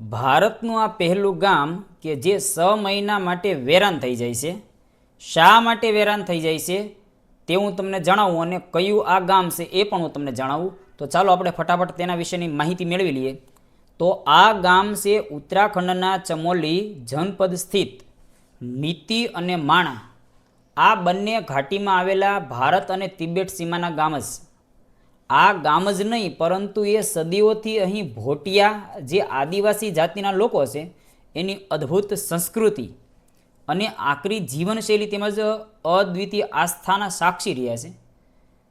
ભારતનું આ પહેલું ગામ કે જે સ મહિના માટે વેરાન થઈ જાય છે. શા માટે વેરાન થઈ જાય છે તે હું તમને જણાવું અને કયું આ ગામ છે એ પણ હું તમને જણાવું. તો ચાલો આપણે ફટાફટ તેના વિશેની માહિતી મેળવી લઈએ. તો આ ગામ છે ઉત્તરાખંડના ચમોલી જનપદ સ્થિત. નીતિ અને માણા. આ બંને ઘાટીમાં આવેલા ભારત અને તિબેટ સીમાના ગામ જ. છે. આ ગામ જ નહીં, પરંતુ એ સદીઓથી અહીં ભોટિયા જે આદિવાસી જાતિના લોકો છે એની અદ્ભુત સંસ્કૃતિ અને આકરી જીવનશૈલી તેમજ અદ્વિતીય આસ્થાના સાક્ષી રહ્યા છે.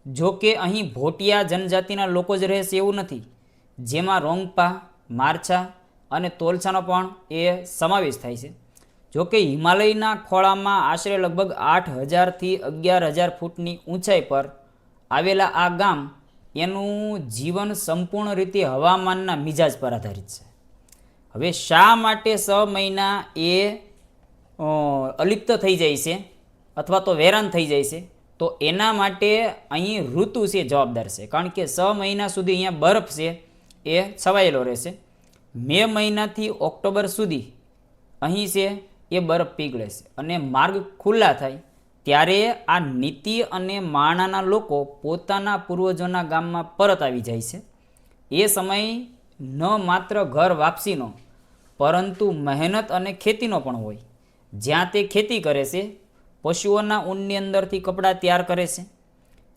જો કે અહીં ભોટિયા જનજાતિના લોકો જ રહે છે એવું નથી, જેમાં રોંગપા, મારછા અને તોલછાનો પણ એ સમાવેશ થાય છે. જો કે હિમાલયના ખોળામાં આશરે લગભગ આઠ હજારથી અગિયાર હજાર ફૂટની ઊંચાઈ પર આવેલા આ ગામ એનું જીવન સંપૂર્ણ રીતે હવામાનના મિજાજ પર આધારિત છે. હવે શા માટે સ મહિના એ અલિપ્ત થઈ જાય છે અથવા તો વેરાન થઈ જાય છે? તો એના માટે અહીં ઋતુ છે જવાબદાર છે. કારણ કે સ મહિના સુધી અહીંયા બરફ છે, એ છવાયેલો રહેશે. મે મહિનાથી ઓક્ટોબર સુધી અહીં છે, એ બરફ પીગળે છે અને માર્ગ ખુલ્લા થાય. ત્યારે આ નીતિ અને માણાના લોકો પોતાના પૂર્વજોના ગામમાં પરત આવી જાય છે. એ સમય ન માત્ર ઘર વાપસીનો, પરંતુ મહેનત અને ખેતીનો પણ હોય. જ્યાં તે ખેતી કરે છે, પશુઓના ઊનની અંદરથી કપડાં તૈયાર કરે છે.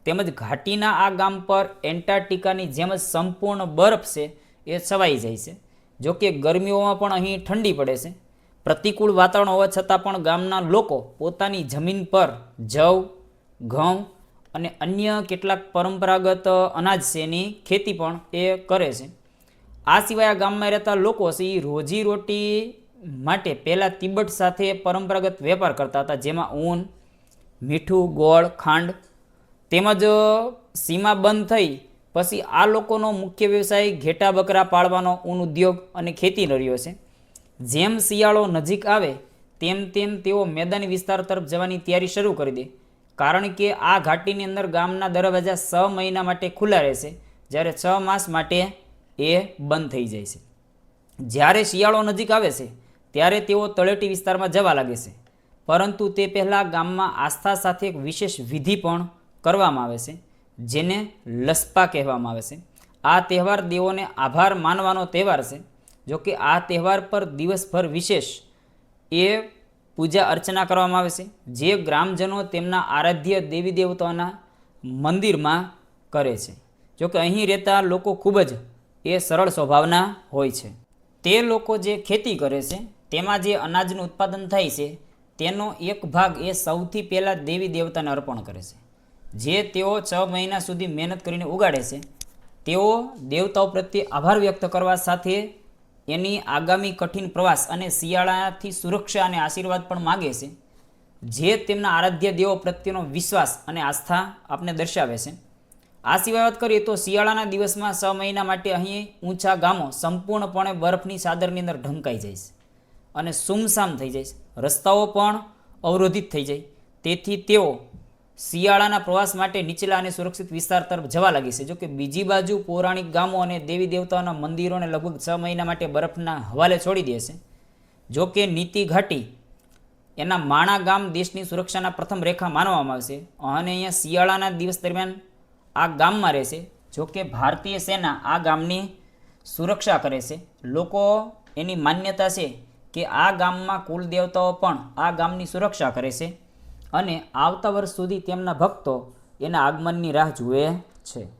તેમજ ઘાટીના આ ગામ પર એન્ટાર્ટિકાની જેમ જ સંપૂર્ણ બરફ છે, એ છવાઈ જાય છે. જોકે ગરમીઓમાં પણ અહીં ઠંડી પડે છે. પ્રતિકૂળ વાતાવરણ હોવા છતાં પણ ગામના લોકો પોતાની જમીન પર જવ, ઘઉં અને અન્ય કેટલાક પરંપરાગત અનાજ છે એની ખેતી પણ એ કરે છે. આ સિવાય આ ગામમાં રહેતા લોકો છે એ રોજીરોટી માટે પહેલાં તિબટ સાથે પરંપરાગત વેપાર કરતા હતા, જેમાં ઊન, મીઠું, ગોળ, ખાંડ તેમજ સીમા બંધ થઈ પછી આ લોકોનો મુખ્ય વ્યવસાય ઘેટા બકરા પાળવાનો, ઊન ઉદ્યોગ અને ખેતી રહ્યો છે. જેમ શિયાળો નજીક આવે, તેમ તેમ તેઓ મેદાની વિસ્તાર તરફ જવાની તૈયારી શરૂ કરી દે. કારણ કે આ ઘાટીની અંદર ગામના દરવાજા છ મહિના માટે ખુલ્લા રહેશે, જ્યારે છ માસ માટે એ બંધ થઈ જાય છે. જ્યારે શિયાળો નજીક આવે છે, ત્યારે તેઓ તળેટી વિસ્તારમાં જવા લાગે છે. પરંતુ તે પહેલાં ગામમાં આસ્થા સાથે એક વિશેષ વિધિ પણ કરવામાં આવે છે, જેને લસ્પા કહેવામાં આવે છે. આ તહેવાર દેવોને આભાર માનવાનો તહેવાર છે. જો કે આ તહેવાર પર દિવસભર વિશેષ એ પૂજા અર્ચના કરવામાં આવે છે, જે ગ્રામજનો તેમના આરાધ્ય દેવી દેવતાઓના મંદિરમાં કરે છે. જો કે અહીં રહેતા લોકો ખૂબ જ એ સરળ સ્વભાવના હોય છે. તે લોકો જે ખેતી કરે છે, તેમાં જે અનાજનું ઉત્પાદન થાય છે, તેનો એક ભાગ એ સૌથી પહેલાં દેવી દેવતાને અર્પણ કરે છે. જે તેઓ છ મહિના સુધી મહેનત કરીને ઉગાડે છે, તેઓ દેવતાઓ પ્રત્યે આભાર વ્યક્ત કરવા સાથે એની આગામી કઠિન પ્રવાસ અને શિયાળાથી સુરક્ષા અને આશીર્વાદ પણ માગે છે. જે તેમના આરાધ્ય દેવો પ્રત્યેનો વિશ્વાસ અને આસ્થા આપને દર્શાવે છે. આ સિવાય વાત કરીએ તો શિયાળાના દિવસમાં છ મહિના માટે અહીં ઊંચા ગામો સંપૂર્ણપણે બરફની ચાદરની અંદર ઢંકાઈ જાય છે અને સુમસામ થઈ જાય છે. રસ્તાઓ પણ અવરોધિત થઈ જાય. તેથી તેઓ શિયાળાના પ્રવાસ માટે નીચલા અને સુરક્ષિત વિસ્તાર તરફ જવા લાગી છે. જોકે બીજી બાજુ પૌરાણિક ગામો અને દેવી દેવતાઓના મંદિરોને લગભગ છ મહિના માટે બરફના હવાલે છોડી દે છે. જોકે નીતિ ઘાટી એના માણા ગામ દેશની સુરક્ષાના પ્રથમ રેખા માનવામાં આવશે અને અહીંયા શિયાળાના દિવસ દરમિયાન આ ગામમાં રહેશે જોકે ભારતીય સેના આ ગામની સુરક્ષા કરે છે. લોકો એની માન્યતા છે કે આ ગામમાં કુલ દેવતાઓ પણ આ ગામની સુરક્ષા કરે છે. અને આવતા વર્ષ સુધી તેમના ભક્તો એના આગમનની રાહ જુએ છે.